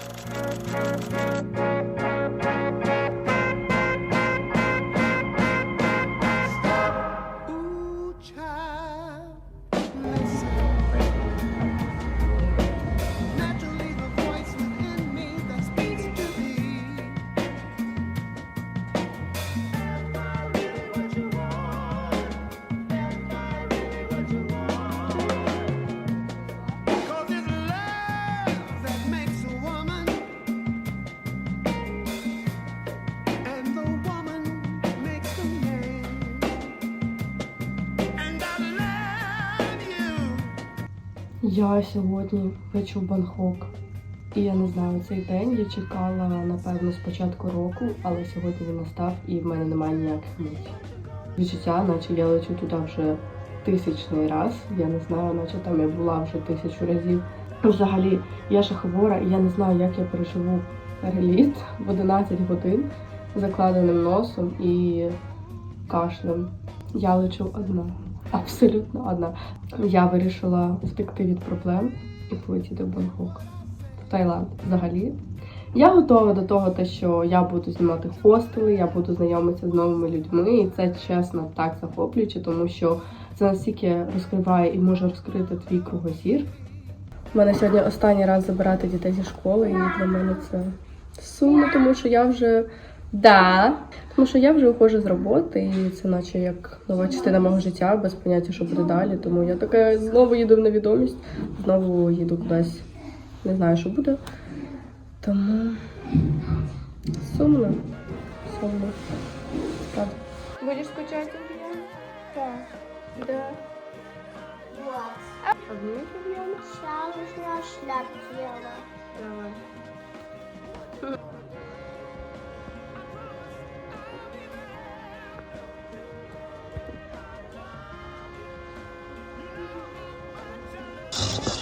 Música Я сьогодні лечу в Бангкок. І я не знаю, цей день я чекала, напевно, з початку року, але сьогодні він настав і в мене немає ніяких мить. Відчуття, наче я лечу туди вже тисячний раз. Я не знаю, наче там я була вже тисячу разів. Взагалі, я ще хвора, і я не знаю, як я переживу переліт в 11 годин закладеним носом і кашлем. Я лечу одна. Абсолютно одна. Я вирішила втекти від проблем і полетіти в Бангкок, в Таїланд взагалі. Я готова до того, що я буду знімати хостели, я буду знайомитися з новими людьми, і це чесно так захоплююче, тому що це настільки розкриває і може розкрити твій кругозір. У мене сьогодні останній раз забирати дітей зі школи, і для мене це сумно, тому що я вже да. Тому що я вже виходжу з роботи, і це наче як нова частина мого життя, без поняття, що буде далі. Тому я така знову їду в невідомість, знову їду кудись. Не знаю, що буде. Тому сумно. Сумно. Правда. Будеш скучати, Ульяна? Да. Сейчас нужно шляп делать. Давай.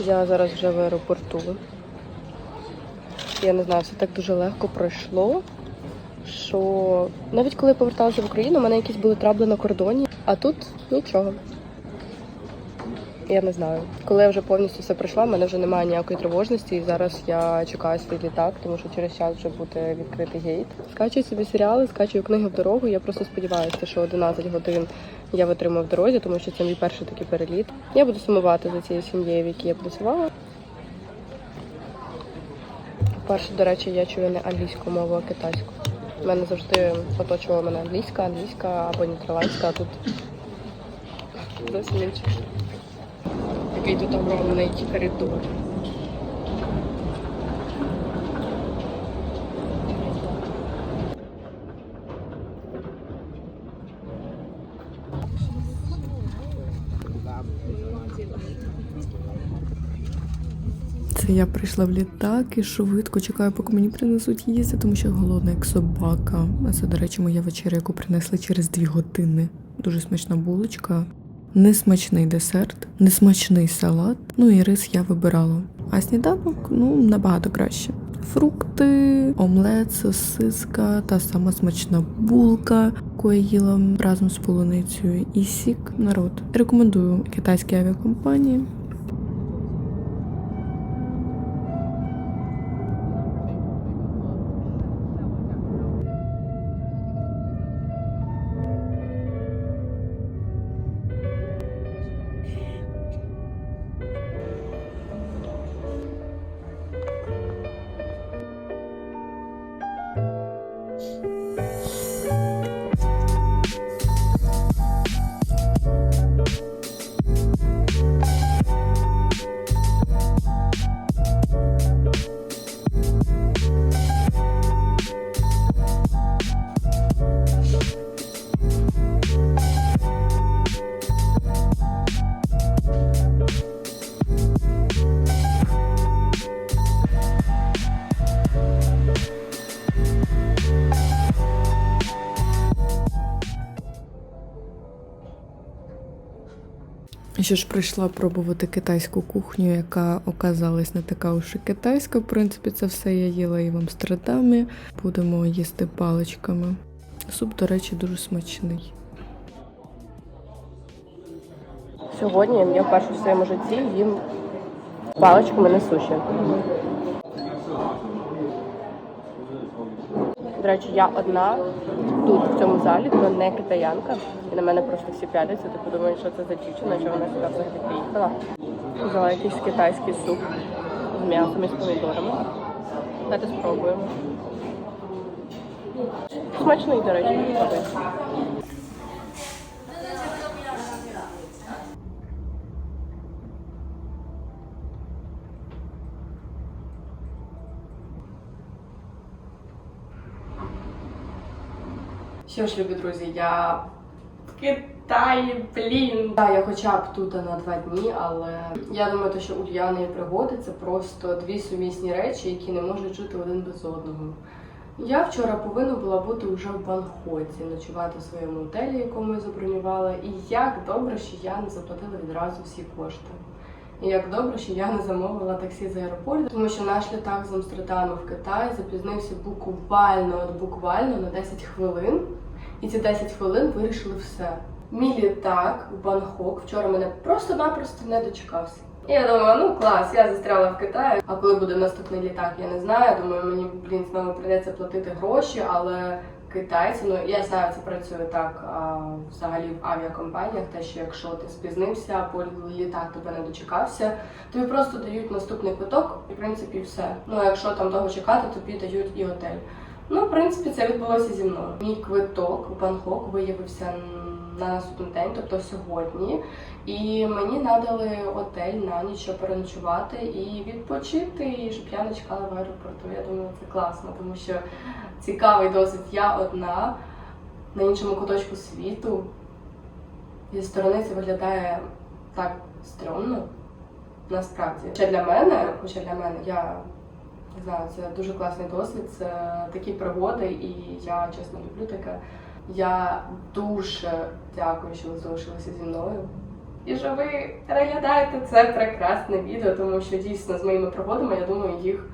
Я зараз вже в аеропорту. Я не знаю, все так дуже легко пройшло. Що навіть коли я поверталася в Україну, у мене якісь були трабли на кордоні, а тут нічого. Я не знаю. Коли я вже повністю все пройшла, в мене вже немає ніякої тривожності. І зараз я чекаю свій літак, тому що через час вже буде відкритий гейт. Скачую собі серіали, скачую книги в дорогу. Я просто сподіваюся, що 11 годин я витримаю в дорозі, тому що це мій перший такий переліт. Я буду сумувати за цією сім'єю, в якій я працювала. Перше, до речі, я чую не англійську мову, а китайську. У мене завжди оточувала мене англійська, англійська або нідерландська, а тут зовсім інше. Який тут огромний коридор. Це я прийшла в літак і швидко чекаю, поки мені принесуть їсти, тому що голодна, як собака. А це, до речі, моя вечеря, яку принесли через дві години. Дуже смачна булочка, несмачний десерт, несмачний салат. Ну і рис я вибирала. А сніданок ну набагато краще. Фрукти, омлет, сосиска, та сама смачна булка, яку я їла разом з полуницею, і сік народ. Рекомендую китайські авіакомпанії. Що ж прийшла пробувати китайську кухню, яка оказалась не така уж і китайська. В принципі, це все я їла і в Амстердамі. Будемо їсти паличками. Суп, до речі, дуже смачний. Сьогодні я вперше в своєму житті їм паличками не суші. До речі, я одна в цьому залі, то не китаянка. І на мене просто всі п'яляться, ти подумаєш, що це за дівчина, що вона сюди взагалі приїхала. Взяла якийсь китайський суп з м'ясом і з помідорами. Давайте спробуємо. Смачний, до речі, мені подобається. Що ж, любі друзі, я в Китаї, блін. Так, я хоча б тут на два дні, але я думаю, те, що Ульяна і пригоди це просто дві сумісні речі, які не можуть жити один без одного. Я вчора повинна була бути вже в Бангкоці, ночувати в своєму готелі, якому я забронювала. І як добре, що я не заплатила відразу всі кошти. І як добре, що я не замовила таксі з аеропорту, тому що наш літак з Амстердаму в Китай запізнився буквально, от буквально на 10 хвилин. І ці 10 хвилин вирішили все. Мій літак в Бангкок вчора мене просто-напросто не дочекався. І я думаю, ну клас, я застряла в Китаї. А коли буде наступний літак, я не знаю. Думаю, мені блін знову прийдеться платити гроші, але китайці, ну я знаю, це працює так а, взагалі в авіакомпаніях. Те, що якщо ти спізнився, або літак тебе не дочекався, тобі просто дають наступний квиток, і в принципі все. Ну а якщо там довго чекати, тобі дають і готель. Ну, в принципі, це відбулося зі мною. Мій квиток в Бангкок виявився на наступний день, тобто сьогодні. І мені надали готель на ніч щоб переночувати і відпочити, і щоб я не чекала в аеропорту. Я думаю, це класно, тому що цікавий досить я одна на іншому куточку світу. Зі сторони це виглядає так стрьомно. Насправді, ще для мене, хоча для мене я не знаю, це дуже класний досвід, це такі пригоди, і я чесно люблю таке. Я дуже дякую, що ви залишилися зі мною. І що ви переглядаєте це прекрасне відео, тому що дійсно з моїми пригодами, я думаю, їх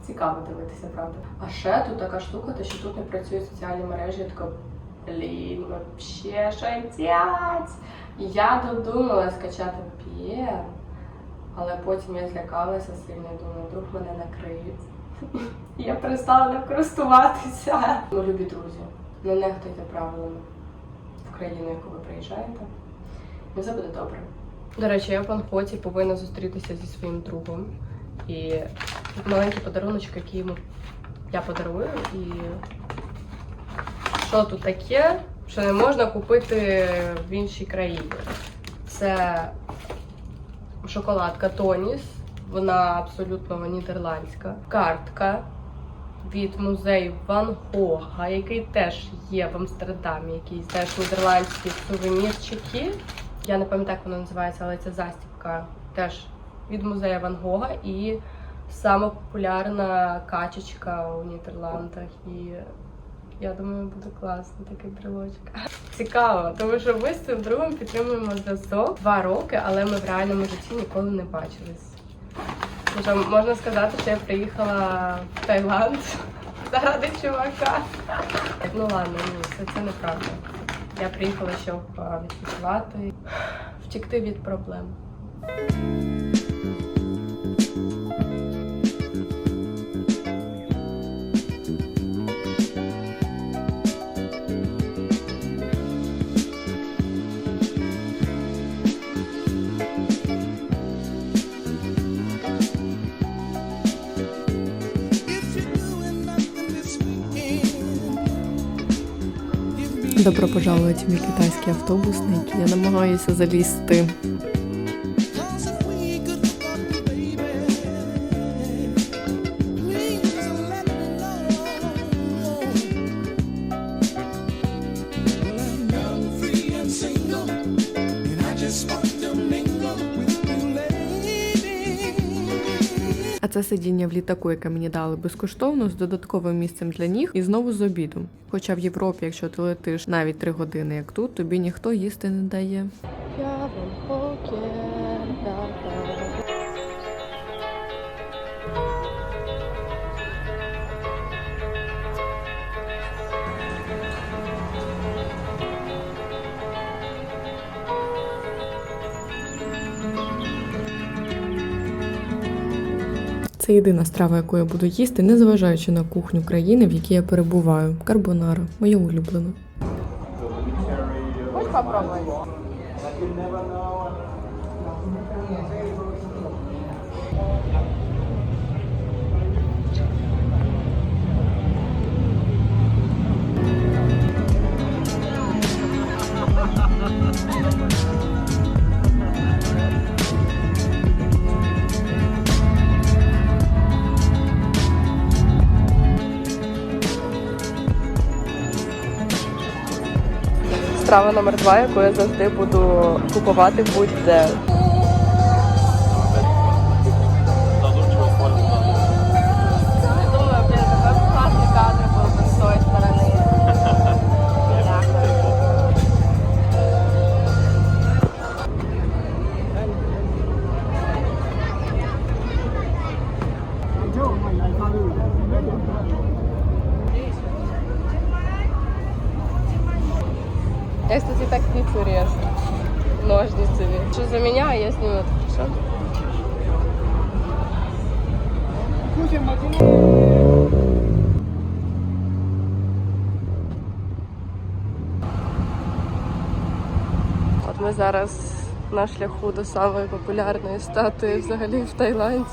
цікаво дивитися, правда. А ще тут така штука, те, що тут не працюють соціальні мережі, я така, блін, вообще шайтять. І я додумала скачати VPN, але потім я злякалася сильно думаю, вдруг мене накриють. Я перестала ним користуватися. Ну, любі друзі, не нехтуйте правилами в країну, яку ви приїжджаєте. І все буде добре. До речі, я в Бангкоці повинна зустрітися зі своїм другом. І маленький подаруночок, який йому я подарую. І що тут таке, що не можна купити в іншій країні? Це шоколадка Тоніс. Вона абсолютно нідерландська. Картка від музею Ван Гога, який теж є в Амстердамі, якісь теж нідерландські сувенірчики. Я не пам'ятаю, як воно називається, але це застібка теж від музею Ван Гога і популярна качечка у Нідерландах. І я думаю, буде класно такий брелочок. Цікаво, тому що ми з цим другом підтримуємо зв'язок два роки, але ми в реальному житті ніколи не бачились. Може, можна сказати, що я приїхала в Таїланд заради чувака. Ну ладно, ні, це, це неправда. Я приїхала, щоб відпочивати, втікти від проблем. Добро пожаловать в мій китайський автобус, на який я намагаюся залізти. Це сидіння в літаку, яке мені дали безкоштовно з додатковим місцем для ніг і знову з обідом. Хоча в Європі, якщо ти летиш навіть три години, як тут, тобі ніхто їсти не дає. Я Це єдина страва, яку я буду їсти, незважаючи на кухню країни, в якій я перебуваю. Карбонара, моя улюблена. Хоч попробуй. Страва номер два, яку я завжди буду купувати будь-де. От ми зараз на шляху до самої популярної статуї взагалі в Таїланді.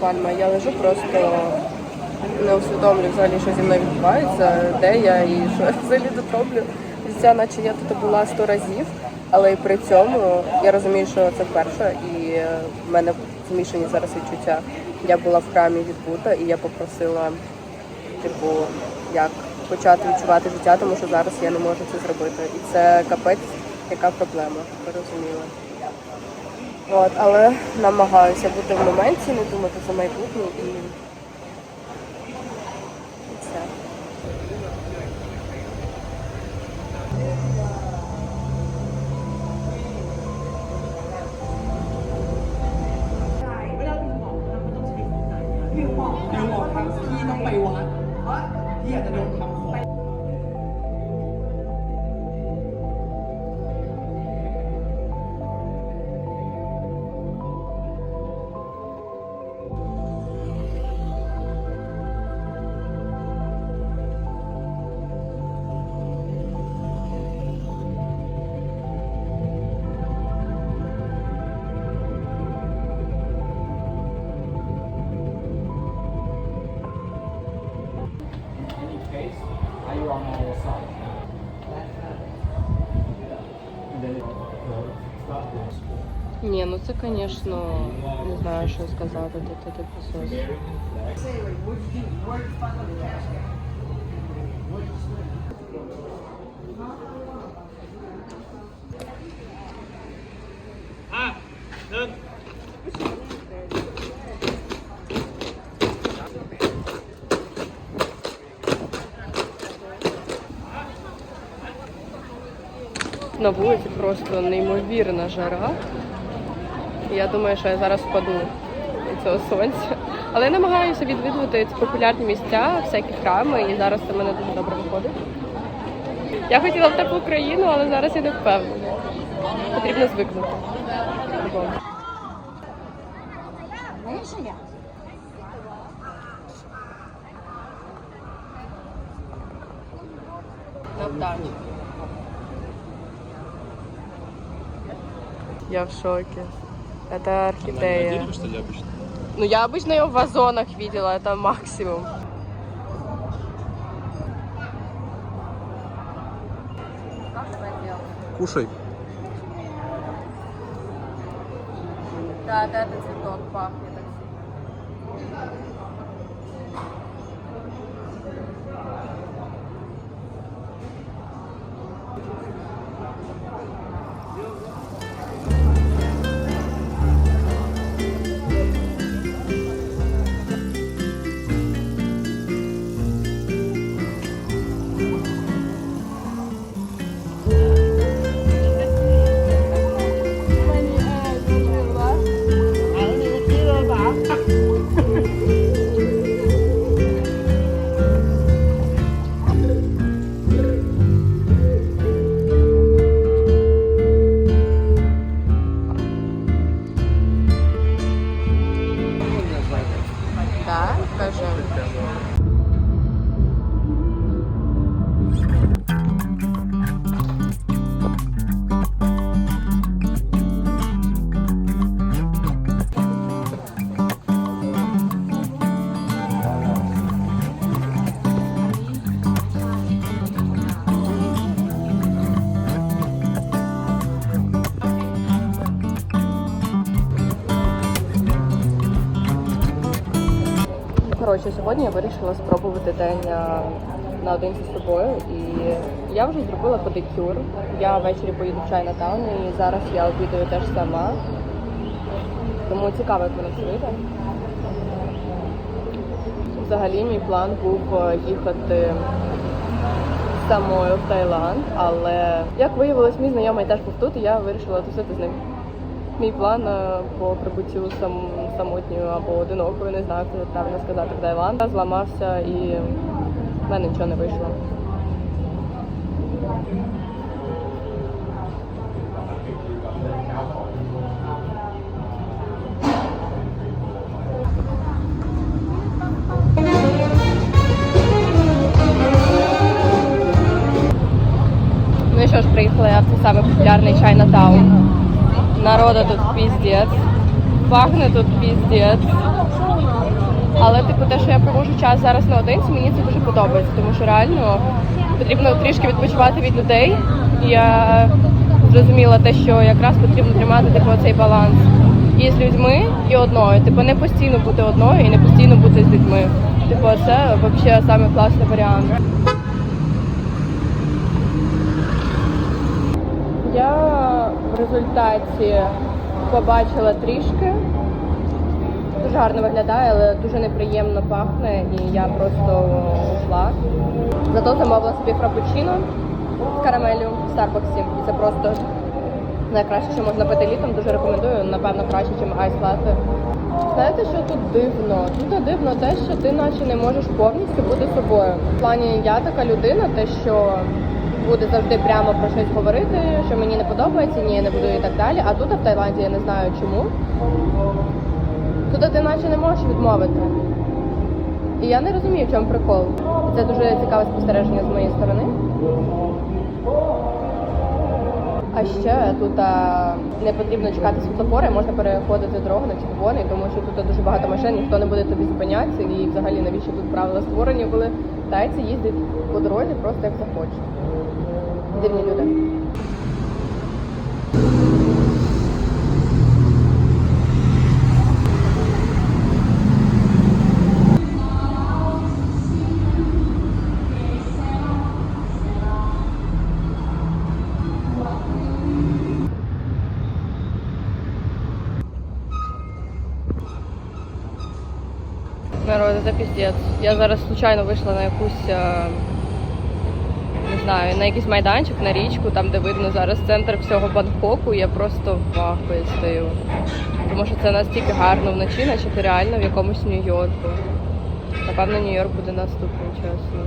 Пальма. Я лежу просто не усвідомлюю взагалі, що зі мною відбувається, де я і що я взагалі тут роблю. Відчуття, наче я тут була сто разів, але і при цьому я розумію, що це вперше, і е, в мене змішані зараз відчуття. Я була в храмі від Будда, і я попросила, типу, як почати відчувати життя, тому що зараз я не можу це зробити. І це капець, яка проблема, ви розуміли. От, але намагаюся бути в моменті, не думати за майбутнє і, і все. Điều một điều mộtทำที่ต้องไปวัดเพราะที่อาจจะโดนทำ Не, ну это конечно, не знаю, что що сказати, це такий сос. На вулиці просто неймовірна жара. І Я думаю, що я зараз впаду від цього сонця. Але я намагаюся відвідувати ці популярні місця, всякі храми, і зараз це мене дуже добре виходить. Я хотіла в теплу країну, але зараз я не впевнена. Потрібно звикнути. На вдачу. Я в шоке. Это орхидея. Ну, я обычно ее в вазонах видела, это максимум. Кушай. Да, да, это цветок пахнет Коротше, сьогодні я вирішила спробувати день а, наодинці з собою. І я вже зробила педикюр. Я ввечері поїду в Чайнатаун і зараз я обідаю теж сама. Тому цікаво, як воно все вийде. Взагалі мій план був е, їхати самою в Таїланд, але як виявилось, мій знайомий теж був тут, і я вирішила тусити з ним. Мій план е, по прибуттю сам, самотньою або одинокою, не знаю, як правильно сказати, в Таїланд. Зламався і в мене нічого не вийшло. Ну що ж, приїхала я в цей самий популярний Чайнатаун. Народу тут піздець. Пахне тут піздець. Але типу те, що я проводжу час зараз наодинці, мені це дуже подобається, тому що реально потрібно трішки відпочивати від людей. І я зрозуміла те, що якраз потрібно тримати типу цей баланс і з людьми, і одною. Типу не постійно бути одною і не постійно бути з людьми. Типу, це взагалі самий класний варіант. Я в результаті побачила трішки. Дуже гарно виглядає, але дуже неприємно пахне, і я просто ушла. Зато замовила собі фрапучино з карамелю в Старбаксі. І це просто найкраще, що можна пити літом. Дуже рекомендую, напевно, краще, ніж айс латте. Знаєте, що тут дивно? Тут дивно те, що ти наче не можеш повністю бути собою. В плані я така людина, те, що буде завжди прямо про щось говорити, що мені не подобається, ні, я не буду і так далі. А тут в Таїланді я не знаю чому. Тут ти наче не можеш відмовити. І я не розумію, в чому прикол. Це дуже цікаве спостереження з моєї сторони. А ще тут а, не потрібно чекати світлофори, можна переходити дорогу на червоний, тому що тут дуже багато машин, ніхто не буде тобі зупинятися. І взагалі навіщо тут правила створені, коли тайці їздять по дорозі просто як захочуть. Дивні люди. Народ, це піздець. Я зараз случайно вийшла на якусь е, не знаю, на якийсь майданчик, на річку, там де видно зараз центр всього Бангкоку, я просто в ахуї стою. Тому що це настільки гарно вночі, наче ти реально в якомусь Нью-Йорку. Напевно, Нью-Йорк буде наступним чесно.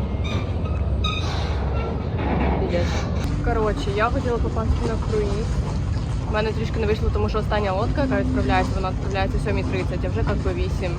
Коротше, я хотіла попасти на круїз. У мене трішки не вийшло, тому що остання лодка, яка відправляється, вона відправляється о 7.30, а вже як би 8.